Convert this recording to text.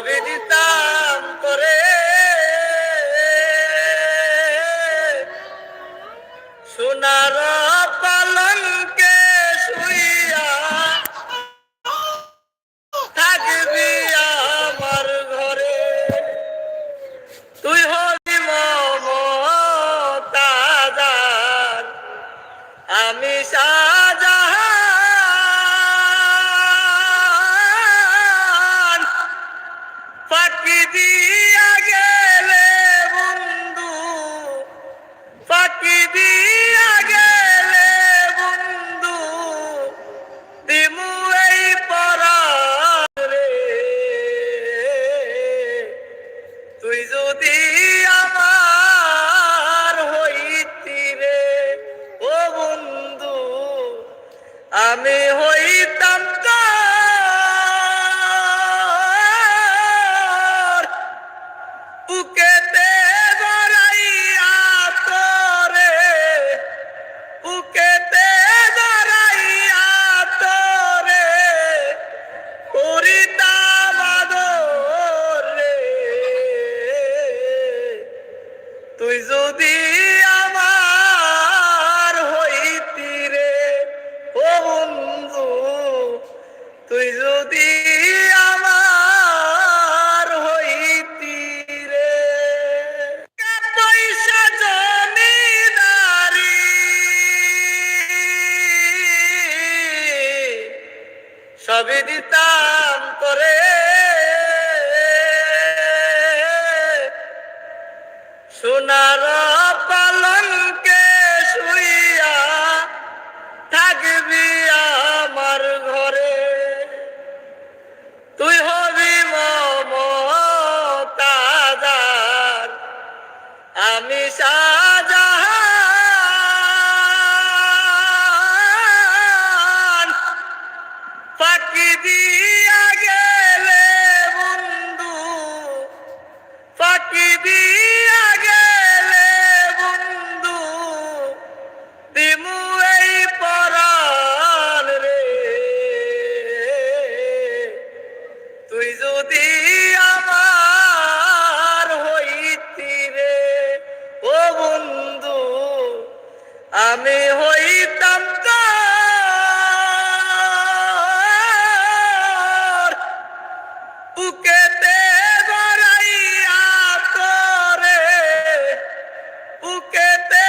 সবই দিতাম করে। সোনার পালনকে শুইয়া থাকবি আমার ঘরে। তুই হবি মমতাজার আমি শাহজাহান ফাঁকি দিয়া গেলে বন্ধু ফাঁকি দিয়া গেলে বন্ধু, দিমু এই পরারে তুই যদি আমার হইতি রে, ও বন্ধু, আমি হইতাম তুই যদি আমার হইতি রে ও বন্ধু তুই যদি সবই দিতাম সোনার পালনকে শুইয়া থাকবি আমার ঘরে। তুই হবি মমতাজার আমি শাহজাহান আমি হইতাম তোর বুকেতে ধরাইয়া তোরে বুকেতে